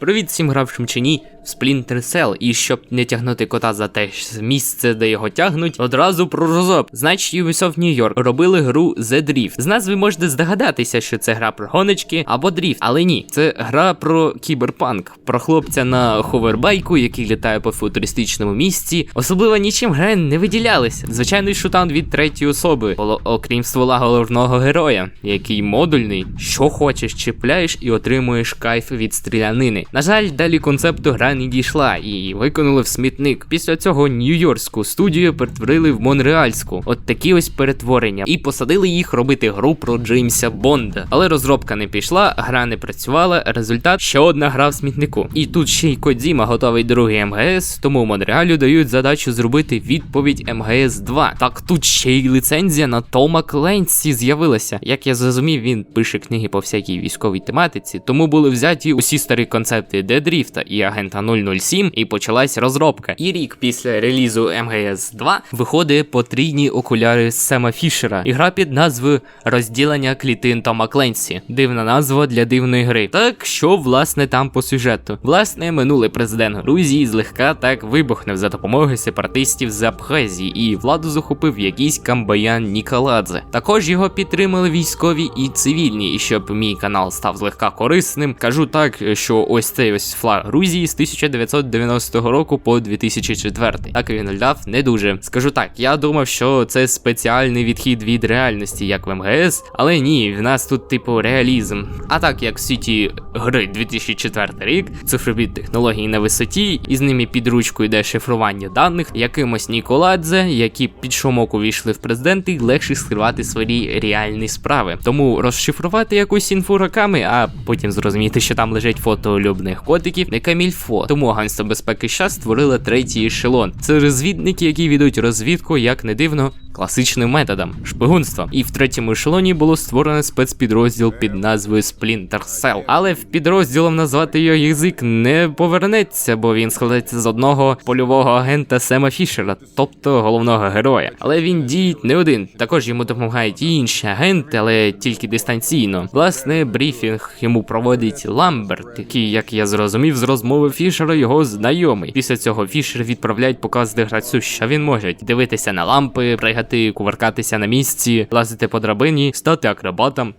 Привіт всім гравшим чи ні Splinter Cell. І щоб не тягнути кота за те ж місце, де його тягнуть, одразу про розоб. Значить, Ubisoft New York робили гру The Drift. З назви можете здогадатися, що це гра про гоночки або дріфт, але ні, це гра про кіберпанк, про хлопця на ховербайку, який літає по футуристичному місці. Особливо нічим гра не виділялися. Звичайний шутан від третьої особи, окрім ствола головного героя, який модульний, що хочеш, чіпляєш і отримуєш кайф від стрілянини. На жаль, далі концепту гра не дійшла і викинули в смітник. Після цього нью-йоркську студію перетворили в монреальську. От такі ось перетворення. І посадили їх робити гру про Джеймса Бонда. Але розробка не пішла, гра не працювала. Результат ще одна гра в смітнику. І тут ще й Кодзіма готовий другий МГС, тому Монреалю дають задачу зробити відповідь МГС 2. Так тут ще й ліцензія на Тома Кленсі з'явилася. Як я зрозумів, він пише книги по всякій військовій тематиці, тому були взяті усі старі концепти Дедріфта і агента 007, і почалась розробка. І рік після релізу МГС 2 виходить потрійні окуляри Сема Фішера. І гра під назвою Розділення клітин Тома Кленсі. Дивна назва для дивної гри. Так що, власне, там по сюжету. Власне, минулий президент Грузії злегка так вибухнув за допомогою сепаратистів з Абхазії, і владу захопив якийсь камбаян Ніколадзе. Також його підтримали військові і цивільні. І щоб мій канал став злегка корисним, кажу так, що ось цей ось флаг Грузії з 1990 року по 2004. Так він виглядав не дуже. Скажу так, я думав, що це спеціальний відхід від реальності, як в МГС, але ні, в нас тут типу реалізм. А так як всі ті гри 2004 рік, цифрові технології на висоті, і з ними під ручку йде шифрування даних, якимось Ніколадзе, які під шумок увійшли в президенти, легше скривати свої реальні справи. Тому розшифрувати якусь інфу роками, а потім зрозуміти, що там лежить фото улюблених котиків, не камільфо. Тому агентство безпеки США створило третій ешелон. Це розвідники, які ведуть розвідку, як не дивно, класичним методом шпигунством. І в третьому ешелоні було створено спецпідрозділ під назвою Splinter Cell. Але в підрозділом назвати його язик не повернеться, бо він складається з одного польового агента Сема Фішера, тобто головного героя. Але він діє не один. Також йому допомагають і інші агенти, але тільки дистанційно. Власне, брифінг йому проводить Ламберт, який, як я зрозумів, з розмови Фішера його знайомий. Після цього Фішер відправляють показувати гравцю, що він може дивитися на лампи, пригати, куваркатися на місці, лазити по драбині, стати акробатом.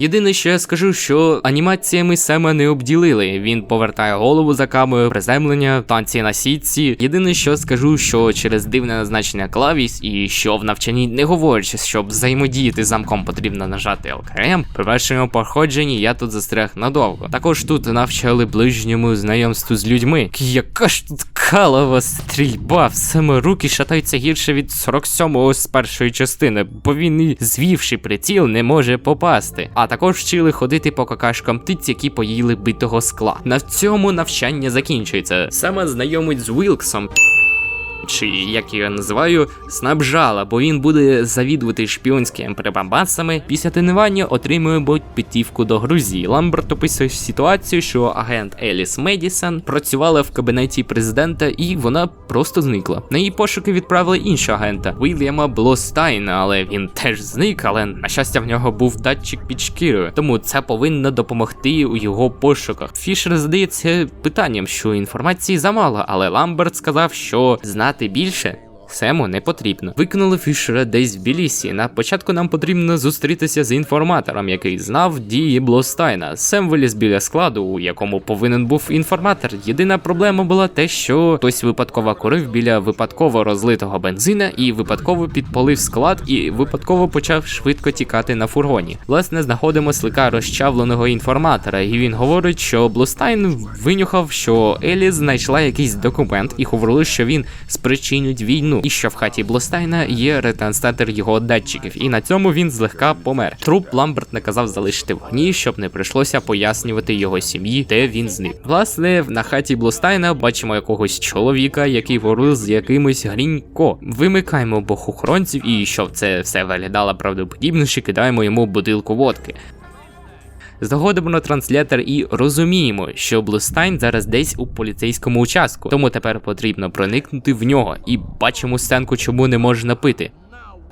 Єдине, що я скажу, що анімаціями Сема не обділили. Він повертає голову за камерою, приземлення, танці на сітці. Єдине, що скажу, що через дивне назначення клавіс і що в навчанні не говорять, щоб взаємодіяти замком потрібно нажати ЛКМ. При першому походженні я тут застряг надовго. Також тут навчали ближньому знайомству з людьми. Яка ж тут калова стрільба, в саме руки шатаються гірше від 47-го з першої частини, бо він і звівши приціл не може попасти. А також вчили ходити по какашкам птиць, які поїли битого скла. На цьому навчання закінчується. Саме знайомить з Вілксом. Чи як я його називаю, снабжала, бо він буде завідувати шпіонськими прибамбасами. Після тренування отримує бо путівку до Грузії. Ламберт описує ситуацію, що агент Еліс Медісон працювала в кабінеті президента, і вона просто зникла. На її пошуки відправили іншого агента Вільяма Блостайна, але він теж зник. Але на щастя, в нього був датчик під шкірою, тому це повинно допомогти у його пошуках. Фішер задається питанням, що інформації замало, але Ламберт сказав, що знати більше. Сему не потрібно. Викинули Фішера десь в Білісі. На початку нам потрібно зустрітися з інформатором, який знав дії Блостайна. Сем виліз біля складу, у якому повинен був інформатор. Єдина проблема була те, що хтось випадково курив біля випадково розлитого бензина і випадково підпалив склад, і випадково почав швидко тікати на фургоні. Власне, знаходимо слика розчавленого інформатора, і він говорить, що Блостайн винюхав, що Елі знайшла якийсь документ і говорили, що він спричинить війну. І що в хаті Блостайна є ретранслятор його датчиків, і на цьому він злегка помер. Труп Ламберт наказав залишити в гні, щоб не прийшлося пояснювати його сім'ї, де він зник. Власне, на хаті Блостайна бачимо якогось чоловіка, який говорив з якимось грінько. Вимикаємо обох охоронців, і щоб це все виглядало правдоподібніше, кидаємо йому бутилку водки. Заходимо на транслятор і розуміємо, що Блустайн зараз десь у поліцейському участку, тому тепер потрібно проникнути в нього і бачимо сценку, чому не можна пити.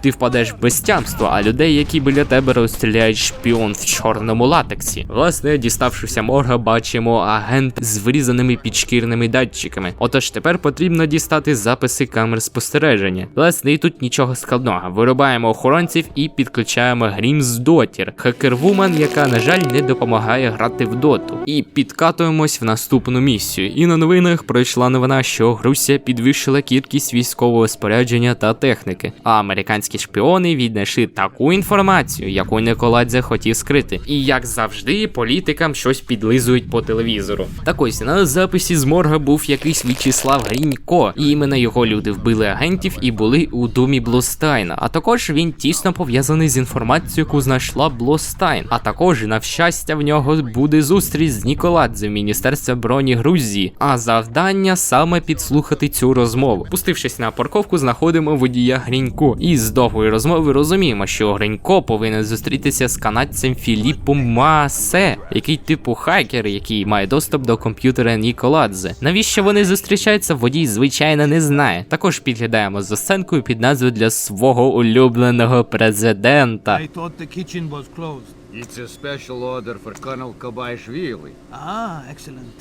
Ти впадеш в безтямство, а людей, які біля тебе розстріляють шпіон в чорному латексі. Власне, діставшися морга, бачимо агент з вирізаними підшкірними датчиками. Отож, тепер потрібно дістати записи камер спостереження. Власне, і тут нічого складного. Вирубаємо охоронців і підключаємо Грімс Дотір, хакервумен, яка, на жаль, не допомагає грати в доту. І підкатуємось в наступну місію. І на новинах пройшла новина, що Грузія підвищила кількість військового спорядження та техніки. А американські шпіони віднайшли таку інформацію, яку Николадзе хотів скрити. І як завжди, політикам щось підлизують по телевізору. Так ось на записі з морга був якийсь В'ячеслав Грінько, і іменно його люди вбили агентів і були у думі Блостайна. А також він тісно пов'язаний з інформацією, яку знайшла Блостайн. А також на щастя в нього буде зустріч з Ніколадзе в Міністерстві оборони Грузії. А завдання саме підслухати цю розмову. Пустившись на парковку, знаходимо водія Грінько. І з довгої розмови розуміємо, що Гринько повинен зустрітися з канадцем Філіпом Маасе, який типу хакер, який має доступ до комп'ютера Ніколадзе. Навіщо вони зустрічаються, водій звичайно не знає. Також підглядаємо за сценкою під назвою для свого улюбленого президента. I thought the kitchen was closed. It's a special order for Colonel Kabaishvili. Ah, excellent.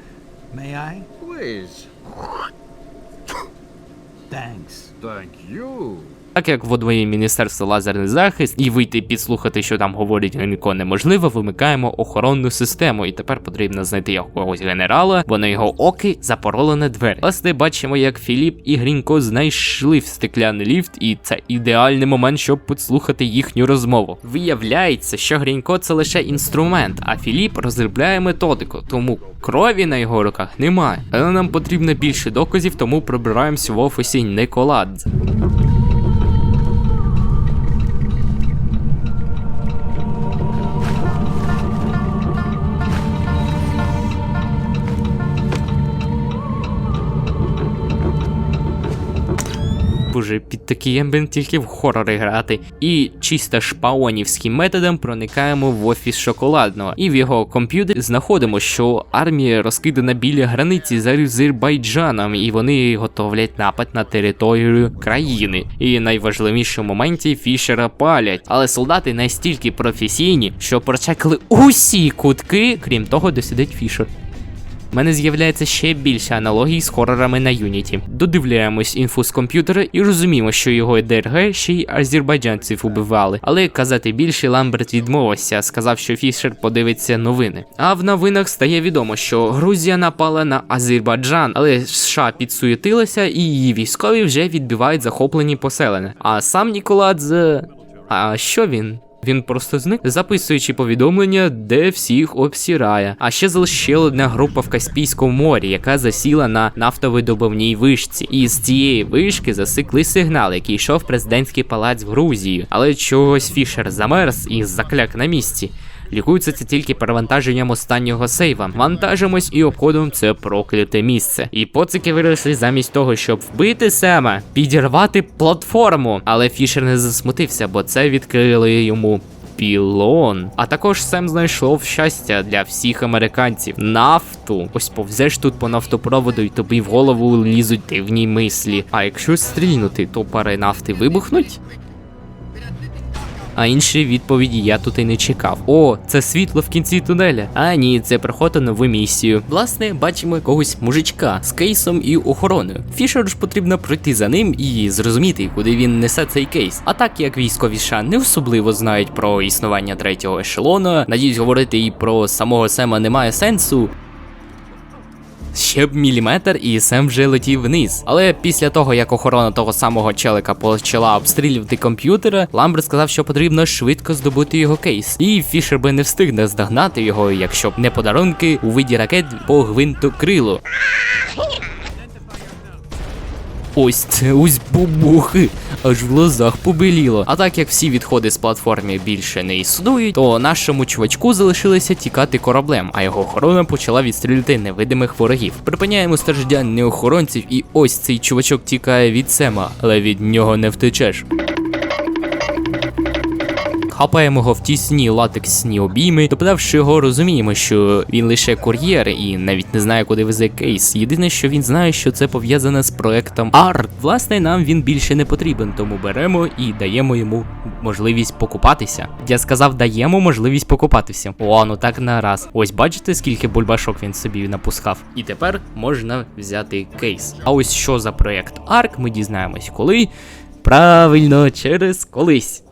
May I? Please. Thanks. Thank you. Так як в одвоє міністерства лазерний захист і вийти підслухати, що там говорить Гринько, неможливо, вимикаємо охоронну систему, і тепер потрібно знайти якогось генерала, бо на його оки запороли двері. Власне, бачимо, як Філіп і Грінько знайшли в стекляний ліфт, і це ідеальний момент, щоб підслухати їхню розмову. Виявляється, що Грінько це лише інструмент, а Філіп розробляє методику, тому крові на його руках немає. Але нам потрібно більше доказів, тому пробираємося в офісі Николадзе. Боже, під такий ембієнт тільки в хорори грати. І чисто шпаонівським методом проникаємо в офіс шоколадного. І в його комп'ютері знаходимо, що армія розкидана біля границі з Азербайджаном, і вони готовлять напад на територію країни. І найважливішому моменті Фішера палять. Але солдати настільки професійні, що прочекали усі кутки, крім того, де сидить Фішер. Мене з'являється ще більше аналогій з хорорами на Юніті. Додивляємось інфу з комп'ютера і розуміємо, що його ДРГ ще й азербайджанців убивали. Але казати більше Ламберт відмовився, сказав, що Фішер подивиться новини. А в новинах стає відомо, що Грузія напала на Азербайджан, але США підсуетилися і її військові вже відбивають захоплені поселення. А сам Ніколадзе. А що він? Він просто зник, записуючи повідомлення, де всіх обсірає. А ще залишила одна група в Каспійському морі, яка засіла на нафтовидобувній вишці. І з цієї вишки засикли сигнал, який йшов президентський палац в Грузії. Але чогось Фішер замерз і закляк на місці. Лікується це тільки перевантаженням останнього сейва. Вантажимось і обходимо це прокляте місце. І поцики вирішили замість того, щоб вбити Сема, підірвати платформу. Але Фішер не засмутився, бо це відкрили йому. Пілон. А також Сем знайшов щастя для всіх американців. Нафту. Ось повзеш тут по нафтопроводу, і тобі в голову лізуть дивні мислі. А якщо стрільнути, то пари нафти вибухнуть? А іншої відповіді я тут і не чекав. О, це світло в кінці тунеля. А ні, це проход нову місію. Власне, бачимо якогось мужичка з кейсом і охороною. Фішеру ж потрібно пройти за ним і зрозуміти, куди він несе цей кейс. А так як військові США не особливо знають про існування третього ешелона, надіюсь, говорити і про самого Сема немає сенсу. Ще б міліметр, і Сем вже летів вниз. Але після того, як охорона того самого челика почала обстрілювати комп'ютера, Ламберт сказав, що потрібно швидко здобути його кейс. І Фішер би не встигне здогнати його, якщо б не подарунки у виді ракет по гвинтокрилу. Ось це ось бубухи, аж в глазах побеліло. А так як всі відходи з платформи більше не існують, то нашому чувачку залишилося тікати кораблем, а його охорона почала відстрілювати невидимих ворогів. Припиняємо страждання охоронців, і ось цей чувачок тікає від Сема, але від нього не втечеш. Хапаємо його в тісні латексні обійми. Додавши його, розуміємо, що він лише кур'єр і навіть не знає, куди везе кейс. Єдине, що він знає, що це пов'язане з проектом Арк. Власне, нам він більше не потрібен, тому беремо і даємо йому можливість покупатися. Я сказав, даємо можливість покупатися. О, ну так на раз. Ось бачите, скільки бульбашок він собі напускав. І тепер можна взяти кейс. А ось що за проект Арк, ми дізнаємось коли. Правильно, через колись.